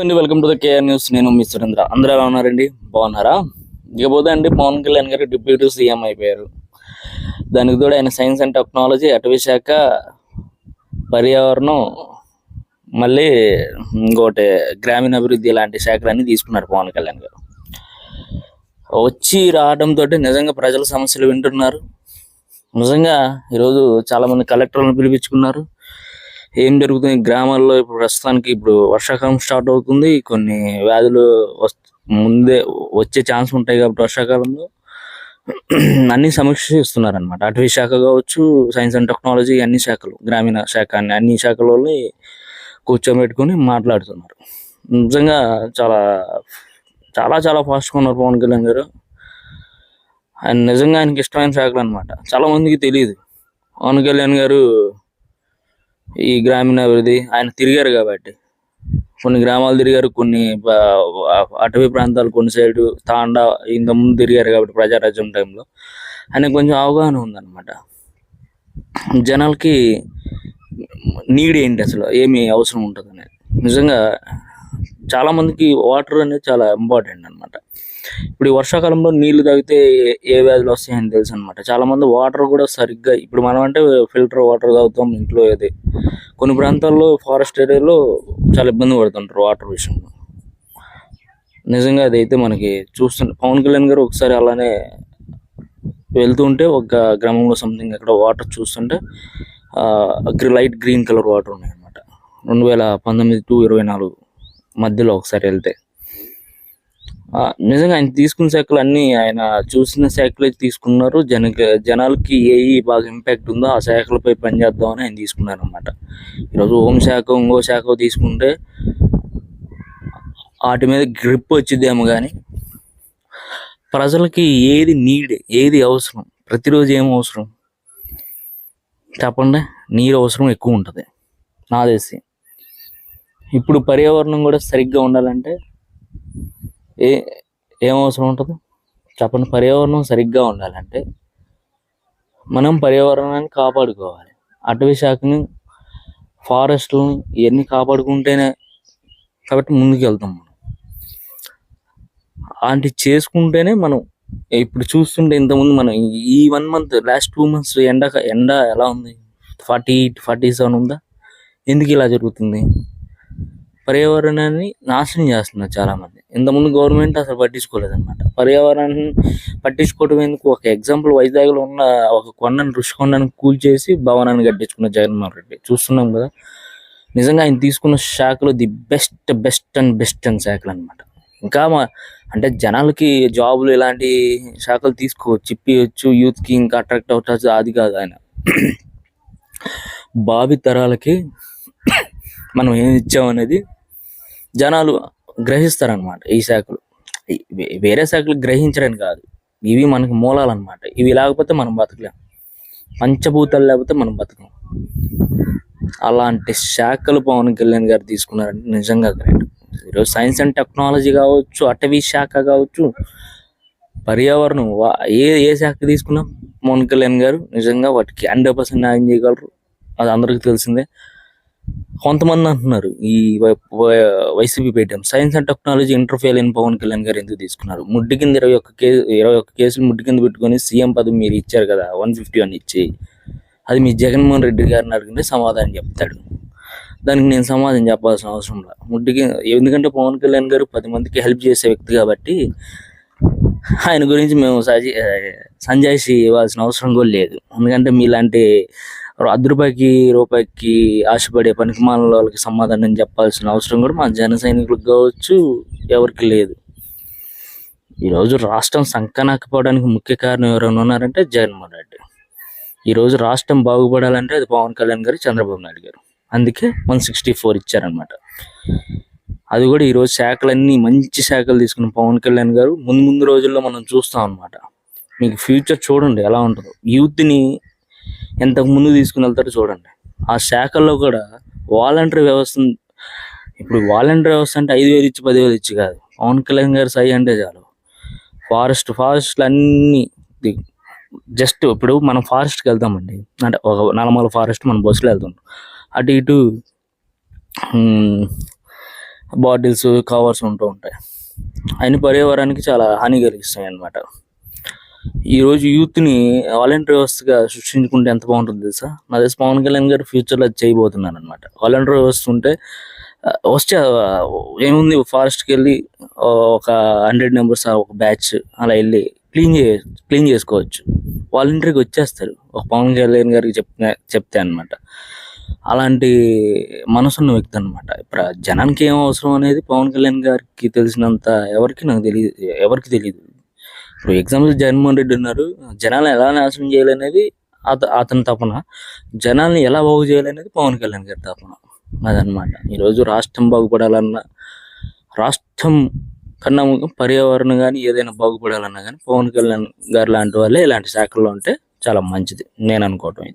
అండి welcome to the KR news నేను మీ సురేంద్ర. అందరూ ఎలా ఉన్నారండి? బాగున్నారా? ఇకపోతే అండి పవన్ కళ్యాణ్ గారు డిప్యూటీ సీఎం అయిపోయారు. దానికి తోడు ఆయన సైన్స్ అండ్ టెక్నాలజీ అటవీ శాఖ పర్యావరణం మళ్ళీ ఇంకోటి గ్రామీణ అభివృద్ధి లాంటి శాఖలన్నీ తీసుకున్నారు పవన్ కళ్యాణ్ గారు. వచ్చి రావడంతో నిజంగా ప్రజల సమస్యలు వింటున్నారు. నిజంగా ఈరోజు చాలా మంది కలెక్టర్లను పిలిపించుకున్నారు. ఏం జరుగుతుంది? గ్రామాల్లో ఇప్పుడు ప్రస్తుతానికి ఇప్పుడు వర్షాకాలం స్టార్ట్ అవుతుంది. కొన్ని వ్యాధులు ముందే వచ్చే ఛాన్స్ ఉంటాయి కాబట్టి వర్షాకాలంలో అన్ని సమీక్షిస్తున్నారు అనమాట అటవీ శాఖ కావచ్చు సైన్స్ అండ్ టెక్నాలజీ అన్ని శాఖలు గ్రామీణ శాఖ అన్ని అన్ని శాఖల వాళ్ళని మాట్లాడుతున్నారు. నిజంగా చాలా చాలా చాలా ఫాస్ట్గా ఉన్నారు పవన్ కళ్యాణ్ గారు. ఆయన నిజంగా ఆయనకి ఇష్టమైన శాఖలు అనమాట చాలా మందికి తెలియదు పవన్ కళ్యాణ్ గారు ఈ గ్రామీణాభివృద్ధి ఆయన తిరిగారు కాబట్టి. కొన్ని గ్రామాలు తిరిగారు కొన్ని అటవీ ప్రాంతాలు కొన్ని సైడ్ తాండా ఇంత ముందు తిరిగారు కాబట్టి ప్రజారాజ్యం టైంలో. ఆయనకు కొంచెం అవగాహన ఉందన్నమాట. జనాలకి నీడ్ ఏంటి అసలు? ఏమి అవసరం ఉంటుంది అనేది నిజంగా చాలా మందికి వాటర్ అనేది చాలా ఇంపార్టెంట్ అన్నమాట. ఇప్పుడు ఈ వర్షాకాలంలో నీళ్ళు తాగితే ఏ- వ్యాధులు వస్తాయని తెలుసు అనమాట చాలా మంది వాటర్ కూడా సరిగ్గా ఇప్పుడు మనం అంటే ఫిల్టర్ వాటర్ తాగుతాం ఇంట్లో ఇది కొన్ని ప్రాంతాల్లో ఫారెస్ట్ ఏరియాలో చాలా ఇబ్బంది పడుతుంటారు వాటర్ విషయంలో. నిజంగా అదైతే మనకి చూస్తుంటే పవన్ కళ్యాణ్ గారు ఒకసారి అలానే వెళ్తుంటే ఒక గ్రామంలో సంథింగ్ అక్కడ వాటర్ చూస్తుంటే లైట్ గ్రీన్ కలర్ వాటర్ ఉన్నాయి అనమాట రెండు వేల పంతొమ్మిది టు ఇరవై నాలుగు మధ్యలో ఒకసారి వెళ్తే. నిజంగా ఆయన తీసుకున్న శాఖలు అన్ని ఆయన చూసిన శాఖలే తీసుకున్నారు. జన జనాలకి ఏ ఏ బాగా ఇంపాక్ట్ ఉందో ఆ శాఖలపై పనిచేద్దామని ఆయన తీసుకున్నారు అనమాట ఈరోజు హోం శాఖ ఇంకో శాఖ తీసుకుంటే వాటి మీద గ్రిప్ వచ్చిద్దేమో కానీ ప్రజలకి ఏది నీడ్ ఏది అవసరం ప్రతిరోజు ఏం అవసరం? చెప్పండి నీరు అవసరం ఎక్కువ ఉంటుంది. నా తెలిసి ఇప్పుడు పర్యావరణం కూడా సరిగ్గా ఉండాలంటే ఏ ఏం అవసరం ఉంటుంది? చెప్పండి. పర్యావరణం సరిగ్గా ఉండాలంటే మనం పర్యావరణాన్ని కాపాడుకోవాలి. అటవీ శాఖని ఫారెస్ట్లను ఇవన్నీ కాపాడుకుంటేనే కాబట్టి ముందుకెళ్తాం మనం. అలాంటి చేసుకుంటేనే మనం ఇప్పుడు చూస్తుంటే ఇంతకుముందు మనం ఈ one month last two months ఎండ ఎండ ఎలా ఉంది? ఫార్టీ ఎయిట్ ఫార్టీ సెవెన్ ఉందా? ఎందుకు ఇలా జరుగుతుంది? పర్యావరణాన్ని నాశనం చేస్తున్నారు చాలా మంది ఇంతకుముందు గవర్నమెంట్ అసలు పట్టించుకోలేదు అనమాట పర్యావరణాన్ని పట్టించుకోవడం ఎందుకు? ఒక ఎగ్జాంపుల్ వైజాగ్లో ఉన్న ఒక కొండను ఋషికొండను కూల్చేసి భవనాన్ని కట్టించుకున్న జగన్మోహన్ రెడ్డి. చూస్తున్నాం కదా? నిజంగా ఆయన తీసుకున్న శాఖలు the best best and best and శాఖలు అనమాట ఇంకా మా అంటే జనాలకి జాబులు ఇలాంటి శాఖలు తీసుకోవచ్చు ఇప్పియచ్చు యూత్కి ఇంకా అట్రాక్ట్ అవుతుంది అది కాదు ఆయన. భావి తరాలకి మనం ఏమి ఇచ్చామనేది జనాలు గ్రహిస్తారనమాట ఈ శాఖలు. వే- వేరే శాఖలు గ్రహించడానికి కాదు. ఇవి మనకి మూలాలు అనమాట ఇవి లేకపోతే మనం బతకలేం. పంచభూతాలు లేకపోతే మనం బతకం అలాంటి శాఖలు పవన్ కళ్యాణ్ గారు తీసుకున్నారంటే నిజంగా గ్రేట్. ఈరోజు సైన్స్ అండ్ టెక్నాలజీ కావచ్చు అటవీ శాఖ కావచ్చు పర్యావరణం ఏ ఏ శాఖ తీసుకున్నాం పవన్ కళ్యాణ్ గారు నిజంగా వాటికి హండ్రెడ్ పర్సెంట్ న్యాయం చేయగలరు. అది అందరికీ తెలిసిందే. కొంతమంది అంటున్నారు ఈ వై- వై- వైసీపీ పెట్టాం సైన్స్ అండ్ టెక్నాలజీ ఇంటర్ఫేల్ అయిన పవన్ కళ్యాణ్ గారు ఎందుకు తీసుకున్నారు? ముడ్డి కింద ఇరవై ఒక్క కేసు ఇరవై ఒక్క కేసులు ముడ్డి కింద పెట్టుకొని సీఎం పదవి మీరు ఇచ్చారు కదా వన్ ఫిఫ్టీ వన్ ఇచ్చి అది మీ జగన్మోహన్ రెడ్డి గారిని అడిగితే సమాధానం చెప్తాడు. దానికి నేను సమాధానం చెప్పాల్సిన అవసరం లేదు ముడ్డికి ఎందుకంటే పవన్ కళ్యాణ్ గారు పది మందికి హెల్ప్ చేసే వ్యక్తి కాబట్టి ఆయన గురించి మేము సజీ సంజాయిషి ఇవ్వాల్సిన అవసరం కూడా లేదు. ఎందుకంటే మీలాంటి అర్ధ రూపాయికి రూపాయికి ఆశపడే పనికి వాళ్ళకి సమాధానం చెప్పాల్సిన అవసరం కూడా మా జన సైనికులకు కావచ్చు ఎవరికి లేదు. ఈరోజు రాష్ట్రం సంకనాకపోవడానికి ముఖ్య కారణం ఎవరైనా ఉన్నారంటే జగన్మోహన్ రెడ్డి. ఈరోజు రాష్ట్రం బాగుపడాలంటే అది పవన్ కళ్యాణ్ గారు చంద్రబాబు నాయుడు గారు. అందుకే వన్ సిక్స్టీ ఫోర్ ఇచ్చారనమాట అది కూడా ఈరోజు శాఖలన్నీ మంచి శాఖలు తీసుకున్న పవన్ కళ్యాణ్ గారు. ముందు ముందు రోజుల్లో మనం చూస్తాం అనమాట మీకు ఫ్యూచర్ చూడండి ఎలా ఉంటుందో. యూత్ని ఇంతకు ముందు తీసుకుని వెళ్తారో చూడండి. ఆ శాఖల్లో కూడా వాలంటరీ వ్యవస్థ ఇప్పుడు వాలంటరీ వ్యవస్థ అంటే ఐదు వేలు ఇచ్చి పదివేలు ఇచ్చి కాదు. పవన్ కళ్యాణ్ గారు సై అంటే చాలు. ఫారెస్ట్ ఫారెస్ట్లు అన్నీ జస్ట్ ఇప్పుడు మనం ఫారెస్ట్కి వెళ్తామండి. అంటే ఒక నలమల ఫారెస్ట్ మనం బస్సులో వెళ్తాం. అటు ఇటు బాటిల్స్ కవర్స్ ఉంటూ ఉంటాయి. అన్ని పర్యావరణానికి చాలా హాని కలిగిస్తాయి అన్నమాట ఈరోజు యూత్ని వాలంటీర్ వ్యవస్థగా సృష్టించుకుంటే ఎంత బాగుంటుంది తెలుసా? నా తెలిసి పవన్ కళ్యాణ్ గారు ఫ్యూచర్లో అది చేయబోతున్నాను అనమాట వాలంటీర్ వ్యవస్థ ఉంటే వస్తే ఏముంది? ఫారెస్ట్కి వెళ్ళి ఒక హండ్రెడ్ మెంబర్స్ ఒక బ్యాచ్ అలా వెళ్ళి క్లీన్ చే క్లీన్ చేసుకోవచ్చు. వాలంటీర్కి వచ్చేస్తారు. ఒక పవన్ కళ్యాణ్ గారికి చెప్తే చెప్తే అనమాట అలాంటి మనసున్న వ్యక్తి అనమాట ఇప్పుడు జనానికి ఏం అవసరం అనేది పవన్ కళ్యాణ్ గారికి తెలిసినంత ఎవరికి నాకు తెలియదు ఎవరికి తెలియదు ఇప్పుడు ఎగ్జాంపుల్ జగన్మోహన్ రెడ్డి ఉన్నారు. జనాలను ఎలా నాశనం చేయాలనేది అత అతని తపన. జనాల్ని ఎలా బాగు చేయాలనేది పవన్ కళ్యాణ్ గారి తపన. అదనమాట ఈరోజు రాష్ట్రం బాగుపడాలన్నా రాష్ట్రం కన్నా పర్యావరణం కానీ ఏదైనా బాగుపడాలన్నా కానీ పవన్ కళ్యాణ్ గారు లాంటి వాళ్ళే ఇలాంటి శాఖల్లో ఉంటే చాలా మంచిది. నేను అనుకోవటం అయితే.